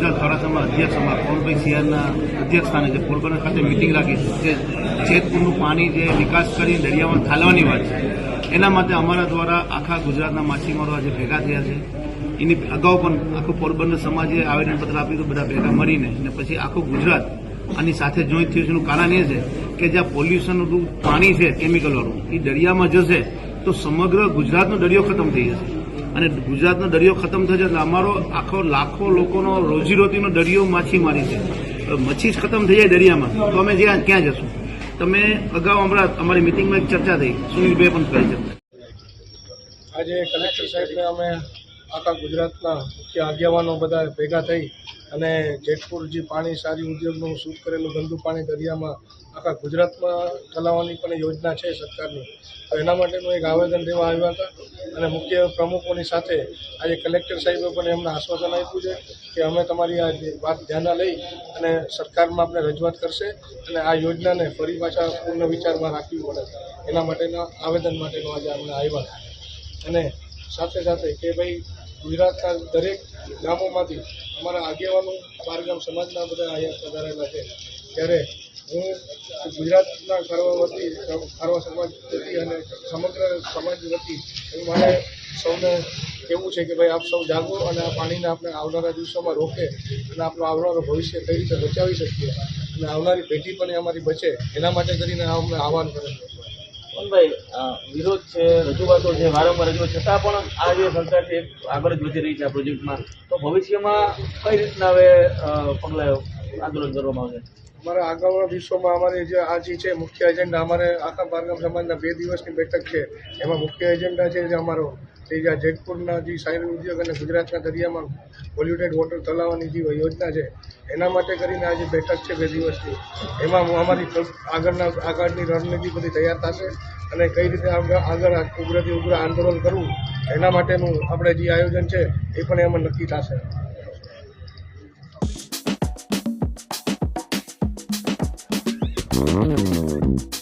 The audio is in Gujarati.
જિલ્લા સારાસમાં અધ્યક્ષ કોણભાઈ સિંહના અધ્યક્ષ સ્થાને જે પોરબંદર ખાતે મિટિંગ રાખી છે. જે જેતપુરનું પાણી જે નિકાસ કરી દરિયામાં ઠાલવાની વાત છે. એના માટે અમારા દ્વારા આખા ગુજરાતના માછીમારો આજે ભેગા થયા છે. એની અગાઉ પણ આખું પોરબંદર સમાજે આવેદનપત્ર આપ્યું હતું, બધા ભેગા મળીને. અને પછી આખું ગુજરાત આની સાથે જોઈન્ટ થયું છે. એનું કારણ એ છે કે જ્યાં પોલ્યુશનનું પાણી છે કેમિકલવાળું એ દરિયામાં જશે તો સમગ્ર ગુજરાતનો દરિયો ખતમ થઈ જશે. અને ગુજરાતનો દરિયો ખતમ થશે એટલે અમારો આખો લાખો લોકોનો રોજીરોટીનો દરિયો માછીમારી છે. મચ્છી ખતમ થઈ જાય દરિયામાં, તો અમે જ્યાં ક્યાં જશું? તમે અગાઉ હમણાં અમારી મિટિંગમાં એક ચર્ચા થઈ સુનિલભાઈ પણ કરી છે. આજે કલેક્ટર સાહેબને અમે આખા ગુજરાતના મુખ્ય આગેવાનો બધા ભેગા થઈ અને જેતપુર જે પાણી સારી ઉદ્યોગનું શૂટ કરેલું ગંદુ પાણી દરિયામાં આખા ગુજરાતમાં ચલાવવાની પણ યોજના છે સરકારની. તો એના માટેનું એક આવેદન દેવા આવ્યા હતા અને મુખ્ય પ્રમુખોની સાથે આજે કલેક્ટર સાહેબે પણ એમને આશ્વાસન આપ્યું છે કે અમે તમારી આ વાત ધ્યાનમાં લઈ અને સરકારમાં આપણે રજૂઆત કરશે અને આ યોજનાને ફરી પાછા પૂર્ણ વિચારમાં રાખવી પડે. એના માટેના આવેદન માટેનો આજે અમને આવ્યા અને સાથે સાથે કે ભાઈ ગુજરાતના દરેક ગામોમાંથી અમારા આગેવાનો બારગામ સમાજના બધા અહીંયા પધારેલા છે. ત્યારે હું ગુજરાતના ખારવા વતી ખારવા સમાજ વતી અને સમગ્ર સમાજ વતી હું મારે સૌને કહેવું છે કે ભાઈ આપ સૌ જાગો અને આ પાણીને આપણે આવનારા દિવસોમાં રોકે અને આપણું આવનારું ભવિષ્ય કઈ રીતે બચાવી શકીએ અને આવનારી પેઢી પણ અમારી બચે. એના માટે કરીને આ અમને આહવાન કરે છે. મોહનભાઈ અ, વિરોધ છે રજૂઆતો છે વારંવાર રજૂઆત છતાં પણ આ જે સંસ્થા છે આગળ જ વધી રહી છે આ પ્રોજેક્ટમાં તો ભવિષ્યમાં કઈ રીતના હવે પગલાં આંદોલન કરવામાં આવશે? અમારા આગામી દિવસોમાં અમારી જે આ જે છે મુખ્ય એજન્ડા અમારે આખા બારગામ સમાજના બે દિવસની બેઠક છે. એમાં મુખ્ય એજન્ડા છે જે અમારો જે જ્યાં જેતપુરના જે સાયરી ઉદ્યોગ અને ગુજરાતના દરિયામાં પોલ્યુટેડ વોટર ચલાવવાની જે યોજના છે, એના માટે કરીને આ જે બેઠક છે બે દિવસની એમાં અમારી આગળના, આગળની રણનીતિ બધી તૈયાર થશે અને કઈ રીતે આગળ ઉગ્રથી ઉગ્ર આંદોલન કરવું, એના માટેનું આપણે જે આયોજન છે, એ પણ એમાં નક્કી થશે Mm-hmm.